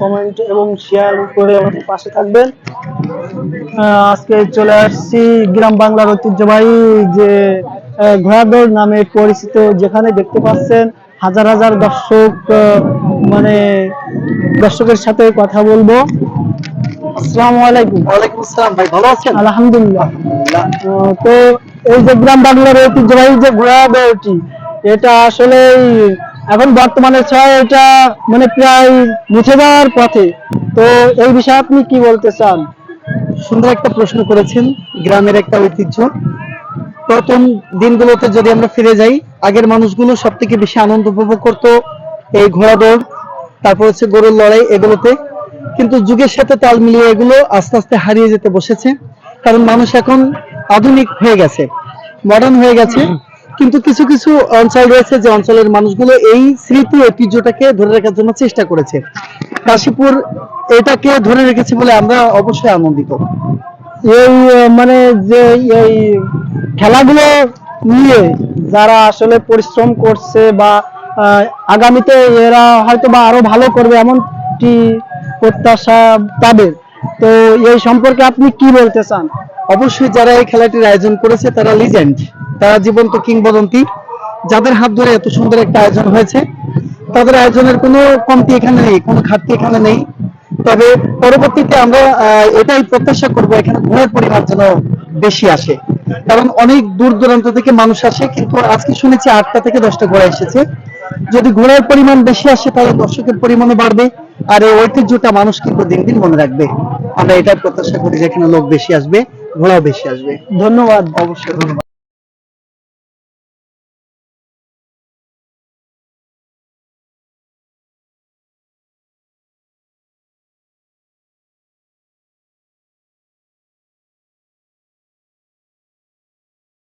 Comment এবং share করে আমাদের পাশে থাকবেন। আজকে চলে আসছি গ্রাম বাংলার ঐতিহ্যবাহী যে ঘোড়াদৌড় নামে পরিচিত যেখানে দেখতে পাচ্ছেন হাজার হাজার দর্শক মানে দর্শকের সাথে কথা বলব। আসসালামু আলাইকুম। ওয়ালাইকুম আসসালাম ভাই ভালো আছেন? আলহামদুলিল্লাহ। তো এই যে গ্রাম বাংলার ঐতিহ্যবাহী যে ঘোড়া দৌড়টি এটা আসলে এখন বর্তমানে ছয় এটা মানে প্রায় মুছে যাওয়ার পথে। তো এই বিষয়ে আপনি কি বলতে চান? সুন্দর একটা প্রশ্ন করেছেন, গ্রামের একটা ঐতিহ্য। প্রথম দিনগুলোতে যদি আমরা ফিরে যাই, আগের মানুষগুলো সব থেকে বেশি আনন্দ উপভোগ করতো এই ঘোড়া দৌড় তারপর হচ্ছে গরুর লড়াই এগুলোতে। কিন্তু যুগের সাথে তাল মিলিয়ে এগুলো আস্তে আস্তে হারিয়ে যেতে বসেছে। কারণ মানুষ এখন আধুনিক হয়ে গেছে মডার্ন হয়ে গেছে। কিন্তু কিছু কিছু অঞ্চল রয়েছে যে অঞ্চলের মানুষগুলো এই স্মৃতি ঐতিহ্যটাকে ধরে রাখার জন্য চেষ্টা করেছে। কাশীপুর এটাকে ধরে রেখেছে বলে আমরা অবশ্যই আনন্দিত। এই মানে যে এই খেলাগুলো নিয়ে যারা আসলে পরিশ্রম করছে বা আগামীতে এরা হয়তো বা আরও ভালো করবে এমনটি প্রত্যাশা তাদের। তো এই সম্পর্কে আপনি কি বলতে চান? অবশ্যই যারা এই খেলাটির আয়োজন করেছে তারা লিজেন্ড তারা জীবন্ত কিংবদন্তি যাদের হাত ধরে এত সুন্দর একটা আয়োজন হয়েছে তাদের আয়োজনের কোনো কমতি এখানে নেই কোনো ঘাটতি এখানে নেই। তবে পরবর্তীতে আমরা এটাই প্রত্যাশা করব এখানে ঘোড়ার পরিমাণ যেন বেশি আসে। কারণ অনেক দূর দূরান্ত থেকে মানুষ আসে কিন্তু আজকে শুনেছি আটটা থেকে দশটা ঘোড়া এসেছে। যদি ঘোড়ার পরিমাণ বেশি আসে তাহলে দর্শকের পরিমাণও বাড়বে আর এই ঐতিহ্যটা মানুষ কিন্তু দিন দিন মনে রাখবে। আমরা এটাই প্রত্যাশা করি যে এখানে লোক বেশি আসবে ঘোড়াও বেশি আসবে। ধন্যবাদ। অবশ্যই ধন্যবাদ।